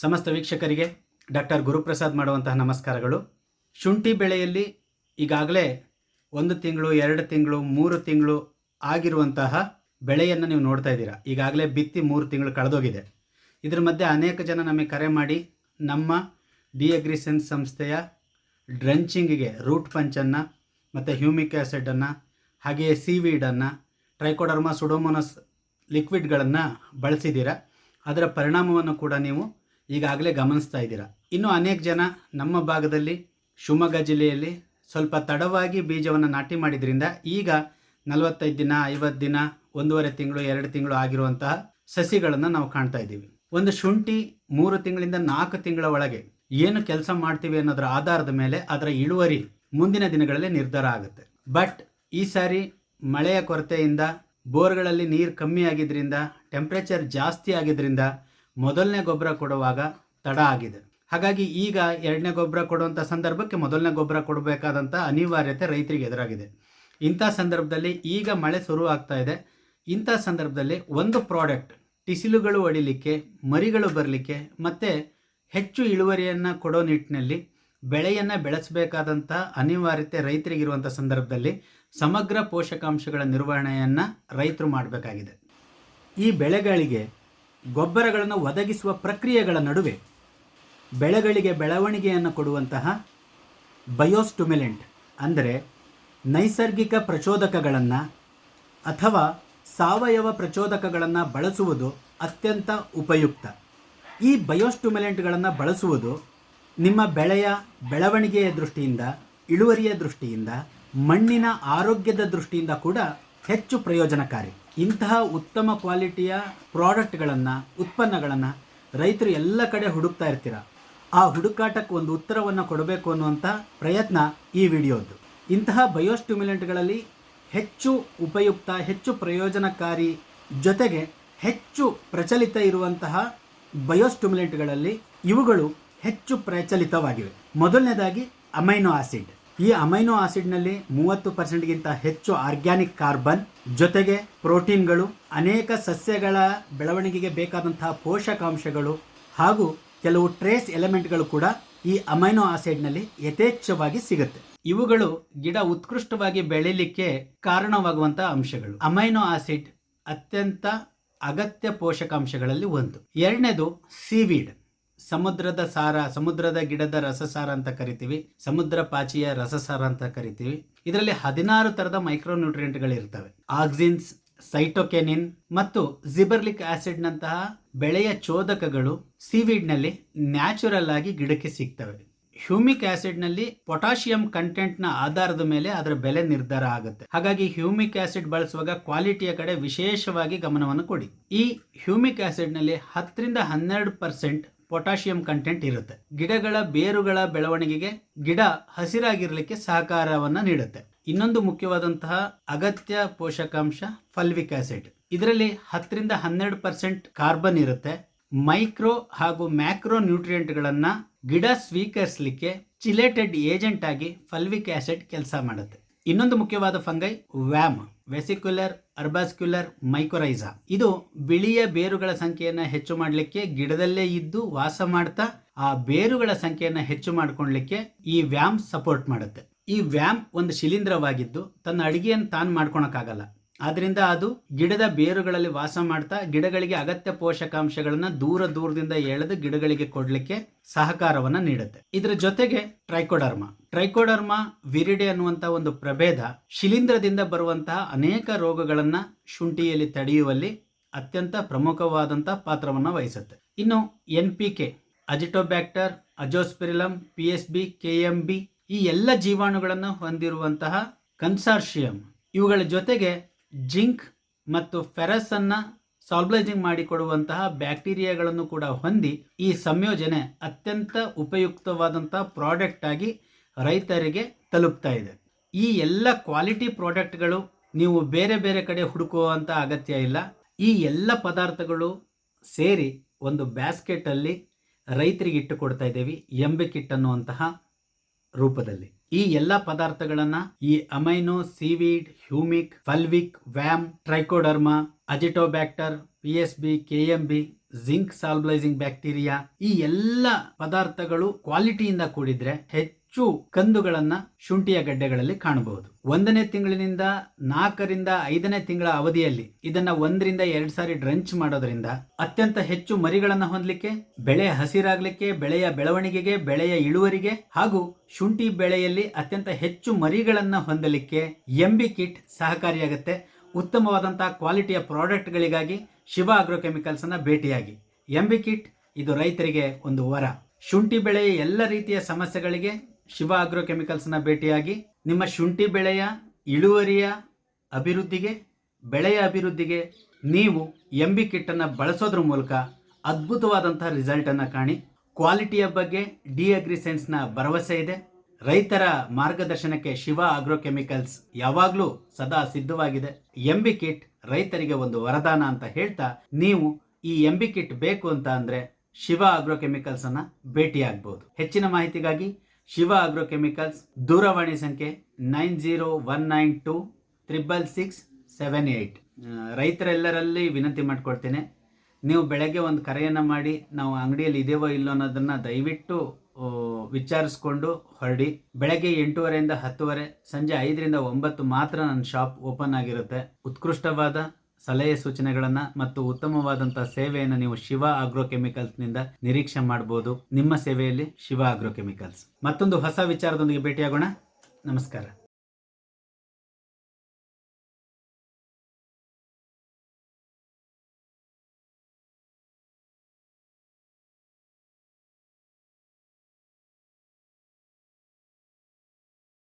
ಸಮಸ್ತ ವೀಕ್ಷಕರಿಗೆ ಡಾಕ್ಟರ್ ಗುರುಪ್ರಸಾದ್ ಮಾಡುವಂತಹ ನಮಸ್ಕಾರಗಳು. ಶುಂಠಿ ಬೆಳೆಯಲ್ಲಿ ಈಗಾಗಲೇ ಒಂದು ತಿಂಗಳು, ಎರಡು ತಿಂಗಳು, ಮೂರು ತಿಂಗಳು ಆಗಿರುವಂತಹ ಬೆಳೆಯನ್ನು ನೀವು ನೋಡ್ತಾ ಇದ್ದೀರಾ. ಈಗಾಗಲೇ ಬಿತ್ತಿ ಮೂರು ತಿಂಗಳು ಕಳೆದೋಗಿದೆ. ಇದರ ಮಧ್ಯೆ ಅನೇಕ ಜನ ನಮಗೆ ಕರೆ ಮಾಡಿ ನಮ್ಮ ಡಿ ಅಗ್ರಿಸೆನ್ಸ್ ಸಂಸ್ಥೆಯ ಡ್ರಂಚಿಂಗಿಗೆ ರೂಟ್ ಪಂಚನ್ನು ಮತ್ತು ಹ್ಯೂಮಿಕ್ ಆ್ಯಸಿಡನ್ನು ಹಾಗೆಯೇ ಸೀವೀಡನ್ನು ಟ್ರೈಕೋಡರ್ಮಾ ಸುಡೋಮೋನಸ್ ಲಿಕ್ವಿಡ್ಗಳನ್ನು ಬಳಸಿದ್ದೀರಾ. ಅದರ ಪರಿಣಾಮವನ್ನು ಕೂಡ ನೀವು ಈಗಾಗಲೇ ಗಮನಿಸ್ತಾ ಇದ್ದೀರಾ. ಇನ್ನು ಅನೇಕ ಜನ ನಮ್ಮ ಭಾಗದಲ್ಲಿ ಶಿವಮೊಗ್ಗ ಜಿಲ್ಲೆಯಲ್ಲಿ ಸ್ವಲ್ಪ ತಡವಾಗಿ ಬೀಜವನ್ನು ನಾಟಿ ಮಾಡಿದ್ರಿಂದ ಈಗ ನಲವತ್ತೈದು ದಿನ, ಐವತ್ತು ದಿನ, ಒಂದೂವರೆ ತಿಂಗಳು, ಎರಡು ತಿಂಗಳು ಆಗಿರುವಂತಹ ಸಸಿಗಳನ್ನು ನಾವು ಕಾಣ್ತಾ ಇದ್ದೀವಿ. ಒಂದು ಶುಂಠಿ ಮೂರು ತಿಂಗಳಿಂದ ನಾಲ್ಕು ತಿಂಗಳ ಒಳಗೆ ಏನು ಕೆಲಸ ಮಾಡ್ತೀವಿ ಅನ್ನೋದರ ಆಧಾರದ ಮೇಲೆ ಅದರ ಇಳುವರಿ ಮುಂದಿನ ದಿನಗಳಲ್ಲಿ ನಿರ್ಧಾರ ಆಗುತ್ತೆ. ಬಟ್ ಈ ಸಾರಿ ಮಳೆಯ ಕೊರತೆಯಿಂದ, ಬೋರ್ಗಳಲ್ಲಿ ನೀರು ಕಮ್ಮಿ ಆಗಿದ್ದರಿಂದ ಟೆಂಪ್ರೇಚರ್ ಜಾಸ್ತಿ ಆಗಿದ್ರಿಂದ ಮೊದಲನೇ ಗೊಬ್ಬರ ಕೊಡುವಾಗ ತಡ ಆಗಿದೆ. ಹಾಗಾಗಿ ಈಗ ಎರಡನೇ ಗೊಬ್ಬರ ಕೊಡುವಂಥ ಸಂದರ್ಭಕ್ಕೆ ಮೊದಲನೇ ಗೊಬ್ಬರ ಕೊಡಬೇಕಾದಂಥ ಅನಿವಾರ್ಯತೆ ರೈತರಿಗೆ ಎದುರಾಗಿದೆ. ಇಂಥ ಸಂದರ್ಭದಲ್ಲಿ ಈಗ ಮಳೆ ಶುರು ಆಗ್ತಾ ಇದೆ. ಇಂಥ ಸಂದರ್ಭದಲ್ಲಿ ಒಂದು ಪ್ರಾಡಕ್ಟ್ ಟಿಸಿಲುಗಳು ಹೊಡಿಲಿಕ್ಕೆ ಮರಿಗಳು ಬರಲಿಕ್ಕೆ ಮತ್ತು ಹೆಚ್ಚು ಇಳುವರಿಯನ್ನು ಕೊಡೋ ನಿಟ್ಟಿನಲ್ಲಿ ಬೆಳೆಯನ್ನು ಬೆಳೆಸಬೇಕಾದಂಥ ಅನಿವಾರ್ಯತೆ ರೈತರಿಗಿರುವಂಥ ಸಂದರ್ಭದಲ್ಲಿ ಸಮಗ್ರ ಪೋಷಕಾಂಶಗಳ ನಿರ್ವಹಣೆಯನ್ನು ರೈತರು ಮಾಡಬೇಕಾಗಿದೆ. ಈ ಬೆಳೆಗಳಿಗೆ ಗೊಬ್ಬರಗಳನ್ನು ಒದಗಿಸುವ ಪ್ರಕ್ರಿಯೆಗಳ ನಡುವೆ ಬೆಳೆಗಳಿಗೆ ಬೆಳವಣಿಗೆಯನ್ನು ಕೊಡುವಂತಹ ಬಯೋಸ್ಟುಮಿಲೆಂಟ್, ಅಂದರೆ ನೈಸರ್ಗಿಕ ಪ್ರಚೋದಕಗಳನ್ನು ಅಥವಾ ಸಾವಯವ ಪ್ರಚೋದಕಗಳನ್ನು ಬಳಸುವುದು ಅತ್ಯಂತ ಉಪಯುಕ್ತ. ಈ ಬಯೋಸ್ಟುಮಿಲೆಂಟ್ಗಳನ್ನು ಬಳಸುವುದು ನಿಮ್ಮ ಬೆಳೆಯ ಬೆಳವಣಿಗೆಯ ದೃಷ್ಟಿಯಿಂದ, ಇಳುವರಿಯ ದೃಷ್ಟಿಯಿಂದ, ಮಣ್ಣಿನ ಆರೋಗ್ಯದ ದೃಷ್ಟಿಯಿಂದ ಕೂಡ ಹೆಚ್ಚು ಪ್ರಯೋಜನಕಾರಿ. ಇಂತಹ ಉತ್ತಮ ಕ್ವಾಲಿಟಿಯ ಪ್ರಾಡಕ್ಟ್ಗಳನ್ನು, ಉತ್ಪನ್ನಗಳನ್ನು ರೈತರು ಎಲ್ಲ ಕಡೆ ಹುಡುಕ್ತಾ ಇರ್ತೀರ? ಆ ಹುಡುಕಾಟಕ್ಕೆ ಒಂದು ಉತ್ತರವನ್ನು ಕೊಡಬೇಕು ಅನ್ನುವಂಥ ಪ್ರಯತ್ನ ಈ ವಿಡಿಯೋದ್ದು ಇಂತಹ ಬಯೋಸ್ಟ್ಯುಮಿಲೆಂಟ್ಗಳಲ್ಲಿ ಹೆಚ್ಚು ಉಪಯುಕ್ತ, ಹೆಚ್ಚು ಪ್ರಯೋಜನಕಾರಿ ಜೊತೆಗೆ ಹೆಚ್ಚು ಪ್ರಚಲಿತ ಇರುವಂತಹ ಬಯೋಸ್ಟ್ಯುಮಿಲೆಂಟ್ಗಳಲ್ಲಿ ಇವುಗಳು ಹೆಚ್ಚು ಪ್ರಚಲಿತವಾಗಿವೆ. ಮೊದಲನೇದಾಗಿ ಅಮೈನೋ ಆಸಿಡ್. ಈ ಅಮೈನೋ ಆಸಿಡ್ನಲ್ಲಿ ಮೂವತ್ತು ಪರ್ಸೆಂಟ್ಗಿಂತ ಹೆಚ್ಚು ಆರ್ಗ್ಯಾನಿಕ್ ಕಾರ್ಬನ್ ಜೊತೆಗೆ ಪ್ರೋಟೀನ್ಗಳು ಅನೇಕ ಸಸ್ಯಗಳ ಬೆಳವಣಿಗೆಗೆ ಬೇಕಾದಂತಹ ಪೋಷಕಾಂಶಗಳು ಹಾಗೂ ಕೆಲವು ಟ್ರೇಸ್ ಎಲಿಮೆಂಟ್ಗಳು ಕೂಡ ಈ ಅಮೈನೋ ಆಸಿಡ್ನಲ್ಲಿ ಯಥೇಚ್ಛವಾಗಿ ಸಿಗುತ್ತೆ. ಇವುಗಳು ಗಿಡ ಉತ್ಕೃಷ್ಟವಾಗಿ ಬೆಳೀಲಿಕ್ಕೆ ಕಾರಣವಾಗುವಂತಹ ಅಂಶಗಳು. ಅಮೈನೋ ಆಸಿಡ್ ಅತ್ಯಂತ ಅಗತ್ಯ ಪೋಷಕಾಂಶಗಳಲ್ಲಿ ಒಂದು. ಎರಡನೇದು ಸೀವೀಡ್ ಸಮುದ್ರದ ಸಾರ, ಸಮುದ್ರದ ಗಿಡದ ರಸಸಾರ ಅಂತ ಕರಿತೀವಿ, ಸಮುದ್ರ ಪಾಚಿಯ ರಸಸಾರ ಅಂತ ಕರಿತೀವಿ. ಇದರಲ್ಲಿ ಹದಿನಾರು ತರದ ಮೈಕ್ರೋ ನ್ಯೂಟ್ರಿಯೆಂಟ್ಗಳು ಇರ್ತವೆ ಆಕ್ಸಿನ್ಸ್, ಸೈಟೋಕೆನಿನ್ ಮತ್ತು ಜಿಬರ್ಲಿಕ್ ಆಸಿಡ್ ನಂತಹ ಬೆಳೆಯ ಚೋದಕಗಳು ಸೀವೀಡ್ನಲ್ಲಿ ನ್ಯಾಚುರಲ್ ಆಗಿ ಗಿಡಕ್ಕೆ ಸಿಗ್ತವೆ. ಹ್ಯೂಮಿಕ್ ಆಸಿಡ್ನಲ್ಲಿ ಪೊಟಾಷಿಯಂ ಕಂಟೆಂಟ್ ಆಧಾರದ ಮೇಲೆ ಅದರ ಬೆಲೆ ನಿರ್ಧಾರ ಆಗುತ್ತೆ. ಹಾಗಾಗಿ ಹ್ಯೂಮಿಕ್ ಆಸಿಡ್ ಬಳಸುವಾಗ ಕ್ವಾಲಿಟಿಯ ಕಡೆ ವಿಶೇಷವಾಗಿ ಗಮನವನ್ನು ಕೊಡಿ. ಈ ಹ್ಯೂಮಿಕ್ ಆಸಿಡ್ನಲ್ಲಿ ಹತ್ತರಿಂದ ಹನ್ನೆರಡು ಪರ್ಸೆಂಟ್ ಪೊಟಾಷಿಯಂ ಕಂಟೆಂಟ್ ಇರುತ್ತೆ. ಗಿಡಗಳ ಬೇರುಗಳ ಬೆಳವಣಿಗೆಗೆ ಗಿಡ ಹಸಿರಾಗಿರಲಿಕ್ಕೆ ಸಹಕಾರವನ್ನ ನೀಡುತ್ತೆ. ಇನ್ನೊಂದು ಮುಖ್ಯವಾದಂತಹ ಅಗತ್ಯ ಪೋಷಕಾಂಶ ಫಲ್ವಿಕ್ ಆಸಿಡ್. ಇದರಲ್ಲಿ ಹತ್ತರಿಂದ ಹನ್ನೆರಡು ಪರ್ಸೆಂಟ್ ಕಾರ್ಬನ್ ಇರುತ್ತೆ. ಮೈಕ್ರೋ ಹಾಗೂ ಮ್ಯಾಕ್ರೋ ನ್ಯೂಟ್ರಿಯೆಂಟ್ಗಳನ್ನು ಗಿಡ ಸ್ವೀಕರಿಸಲಿಕ್ಕೆ ಚಿಲೇಟೆಡ್ ಏಜೆಂಟ್ ಆಗಿ ಫಲ್ವಿಕ್ ಆಸಿಡ್ ಕೆಲಸ ಮಾಡುತ್ತೆ. ಇನ್ನೊಂದು ಮುಖ್ಯವಾದ fungi VAM, vesicular, arbuscular mycorrhiza. ಇದು ಬಿಳಿಯ ಬೇರುಗಳ ಸಂಖ್ಯೆಯನ್ನು ಹೆಚ್ಚು ಮಾಡಲಿಕ್ಕೆ ಗಿಡದಲ್ಲೇ ಇದ್ದು ವಾಸ ಮಾಡ್ತಾ ಆ ಬೇರುಗಳ ಸಂಖ್ಯೆಯನ್ನು ಹೆಚ್ಚು ಮಾಡ್ಕೊಳ್ಲಿಕ್ಕೆ ಈ ವ್ಯಾಮ್ ಸಪೋರ್ಟ್ ಮಾಡುತ್ತೆ. ಈ ವ್ಯಾಮ್ ಒಂದು ಶಿಲೀಂಧ್ರವಾಗಿದ್ದು ತನ್ನ ಅಡಿಗೆಯನ್ನು ತಾನು ಮಾಡ್ಕೊಳಕ್ಕಾಗಲ್ಲ. ಆದ್ರಿಂದ ಅದು ಗಿಡದ ಬೇರುಗಳಲ್ಲಿ ವಾಸ ಮಾಡ್ತಾ ಗಿಡಗಳಿಗೆ ಅಗತ್ಯ ಪೋಷಕಾಂಶಗಳನ್ನು ದೂರ ದೂರದಿಂದ ಎಳೆದು ಗಿಡಗಳಿಗೆ ಕೊಡಲಿಕ್ಕೆ ಸಹಕಾರವನ್ನ ನೀಡುತ್ತೆ. ಇದರ ಜೊತೆಗೆ ಟ್ರೈಕೋಡರ್ಮ. ಟ್ರೈಕೋಡರ್ಮ ವಿರಿಡೆ ಅನ್ನುವಂತ ಒಂದು ಪ್ರಭೇದ ಶಿಲೀಂಧ್ರದಿಂದ ಬರುವಂತಹ ಅನೇಕ ರೋಗಗಳನ್ನು ಶುಂಠಿಯಲ್ಲಿ ತಡೆಯುವಲ್ಲಿ ಅತ್ಯಂತ ಪ್ರಮುಖವಾದಂತಹ ಪಾತ್ರವನ್ನು ವಹಿಸುತ್ತೆ. ಇನ್ನು N P K, azotobacter, azospirillum, P S B, K M B ಈ ಎಲ್ಲ ಜೀವಾಣುಗಳನ್ನು ಹೊಂದಿರುವಂತಹ ಕನ್ಸಾರ್ಷಿಯಂ ಇವುಗಳ ಜೊತೆಗೆ ಜಿಂಕ್ ಮತ್ತು ಫೆರಸ್ ಅನ್ನ ಸಾಲ್ಬಲೈಸಿಂಗ್ ಮಾಡಿಕೊಡುವಂತಹ ಬ್ಯಾಕ್ಟೀರಿಯಾಗಳನ್ನು ಕೂಡ ಹೊಂದಿ ಈ ಸಂಯೋಜನೆ ಅತ್ಯಂತ ಉಪಯುಕ್ತವಾದಂತಹ ಪ್ರಾಡಕ್ಟ್ ಆಗಿ ರೈತರಿಗೆ ತಲುಪ್ತಾ ಇದೆ. ಈ ಎಲ್ಲ ಕ್ವಾಲಿಟಿ ಪ್ರಾಡಕ್ಟ್ಗಳು ನೀವು ಬೇರೆ ಬೇರೆ ಕಡೆ ಹುಡುಕುವಂಥ ಅಗತ್ಯ ಇಲ್ಲ. ಈ ಎಲ್ಲ ಪದಾರ್ಥಗಳು ಸೇರಿ ಒಂದು ಬ್ಯಾಸ್ಕೆಟಲ್ಲಿ ರೈತರಿಗೆ ಇಟ್ಟು ಕೊಡ್ತಾ ಇದ್ದೇವೆ ಎಂಬೆ ಕಿಟ್ ಅನ್ನುವಂತಹ ರೂಪದಲ್ಲಿ. ಈ ಎಲ್ಲ ಪದಾರ್ಥಗಳನ್ನ ಈ amino seaweed, humic, fulvic, VAM, trichoderma, azotobacter, P S B, K M B, zinc solubilising bacteria ಈ ಎಲ್ಲ ಪದಾರ್ಥಗಳು ಕ್ವಾಲಿಟಿಯಿಂದ ಕೂಡಿದ್ರೆ ಹೆಚ್ಚು ಕಂದುಗಳನ್ನ ಶುಂಠಿಯ ಗಡ್ಡೆಗಳಲ್ಲಿ ಕಾಣಬಹುದು. ಒಂದನೇ ತಿಂಗಳಿನಿಂದ ನಾಲ್ಕರಿಂದ ಐದನೇ ತಿಂಗಳ ಅವಧಿಯಲ್ಲಿ ಇದನ್ನ ಒಂದರಿಂದ ಎರಡು ಸಾರಿ ಡ್ರಂಚ್ ಮಾಡೋದ್ರಿಂದ ಅತ್ಯಂತ ಹೆಚ್ಚು ಮರಿಗಳನ್ನು ಹೊಂದಲಿಕ್ಕೆ, ಬೆಳೆ ಹಸಿರಾಗಲಿಕ್ಕೆ, ಬೆಳೆಯ ಬೆಳವಣಿಗೆಗೆ, ಬೆಳೆಯ ಇಳುವರಿಗೆ ಹಾಗೂ ಶುಂಠಿ ಬೆಳೆಯಲ್ಲಿ ಅತ್ಯಂತ ಹೆಚ್ಚು ಮರಿಗಳನ್ನು ಹೊಂದಲಿಕ್ಕೆ ಎಂಬಿ ಕಿಟ್ ಸಹಕಾರಿಯಾಗುತ್ತೆ. ಉತ್ತಮವಾದಂತಹ ಕ್ವಾಲಿಟಿಯ ಪ್ರಾಡಕ್ಟ್ಗಳಿಗಾಗಿ ಶಿವ ಅಗ್ರೋಕೆಮಿಕಲ್ಸ್ ಅನ್ನ ಭೇಟಿಯಾಗಿ. ಎಂಬಿ ಕಿಟ್ ಇದು ರೈತರಿಗೆ ಒಂದು ವರ. ಶುಂಠಿ ಬೆಳೆಯ ಎಲ್ಲ ರೀತಿಯ ಸಮಸ್ಯೆಗಳಿಗೆ ಶಿವ ಅಗ್ರೋಕೆಮಿಕಲ್ಸ್ನ ಭೇಟಿಯಾಗಿ ನಿಮ್ಮ ಶುಂಠಿ ಬೆಳೆಯ ಇಳುವರಿಯ ಅಭಿವೃದ್ಧಿಗೆ, ಬೆಳೆಯ ಅಭಿವೃದ್ಧಿಗೆ ನೀವು ಎಂಬಿ ಕಿಟ್ಟನ್ನು ಬಳಸೋದ್ರ ಮೂಲಕ ಅದ್ಭುತವಾದಂತಹ ರಿಸಲ್ಟನ್ನು ಕಾಣಿ. ಕ್ವಾಲಿಟಿಯ ಬಗ್ಗೆ ಡಿ ಅಗ್ರಿ ಸೈನ್ಸ್ನ ಭರವಸೆ ಇದೆ. ರೈತರ ಮಾರ್ಗದರ್ಶನಕ್ಕೆ ಶಿವ ಅಗ್ರೋಕೆಮಿಕಲ್ಸ್ ಯಾವಾಗಲೂ ಸದಾ ಸಿದ್ಧವಾಗಿದೆ. ಎಂಬಿ ಕಿಟ್ ರೈತರಿಗೆ ಒಂದು ವರದಾನ ಅಂತ ಹೇಳ್ತಾ ನೀವು ಈ ಎಂಬಿ ಕಿಟ್ ಬೇಕು ಅಂತ ಅಂದರೆ ಶಿವ ಅಗ್ರೋಕೆಮಿಕಲ್ಸ್ ಅನ್ನ ಭೇಟಿಯಾಗಬಹುದು ಹೆಚ್ಚಿನ ಮಾಹಿತಿಗಾಗಿ ಶಿವ ಅಗ್ರೋಕೆಮಿಕಲ್ಸ್ ದೂರವಾಣಿ ಸಂಖ್ಯೆ nine zero one nine two triple six seven eight ರೈತರೆಲ್ಲರಲ್ಲಿ ವಿನಂತಿ ಮಾಡಿಕೊಡ್ತೇನೆ ನೀವು ಬೆಳಗ್ಗೆ ಒಂದು ಕರೆಯನ್ನು ಮಾಡಿ, ನಾವು ಅಂಗಡಿಯಲ್ಲಿ ಇದೇವೋ ಇಲ್ಲೋ ಅನ್ನೋದನ್ನು ದಯವಿಟ್ಟು ವಿಚಾರಿಸ್ಕೊಂಡು ಹೊರಡಿ. ಬೆಳಗ್ಗೆ ಎಂಟೂವರೆಯಿಂದ ಹತ್ತುವರೆ, ಸಂಜೆ ಐದರಿಂದ ಒಂಬತ್ತು ಮಾತ್ರ ನನ್ನ ಶಾಪ್ ಓಪನ್ ಆಗಿರುತ್ತೆ. ಉತ್ಕೃಷ್ಟವಾದ ಸಲಹೆ ಸೂಚನೆಗಳನ್ನು ಮತ್ತು ಉತ್ತಮವಾದಂತಹ ಸೇವೆಯನ್ನು ನೀವು ಶಿವ ಆಗ್ರೋ ಕೆಮಿಕಲ್ಸ್ನಿಂದ ನಿರೀಕ್ಷೆ ಮಾಡಬಹುದು ನಿಮ್ಮ ಸೇವೆಯಲ್ಲಿ ಶಿವ ಆಗ್ರೋ ಕೆಮಿಕಲ್ಸ್ ಮತ್ತೊಂದು ಹೊಸ ವಿಚಾರದೊಂದಿಗೆ ಭೇಟಿಯಾಗೋಣ. ನಮಸ್ಕಾರ.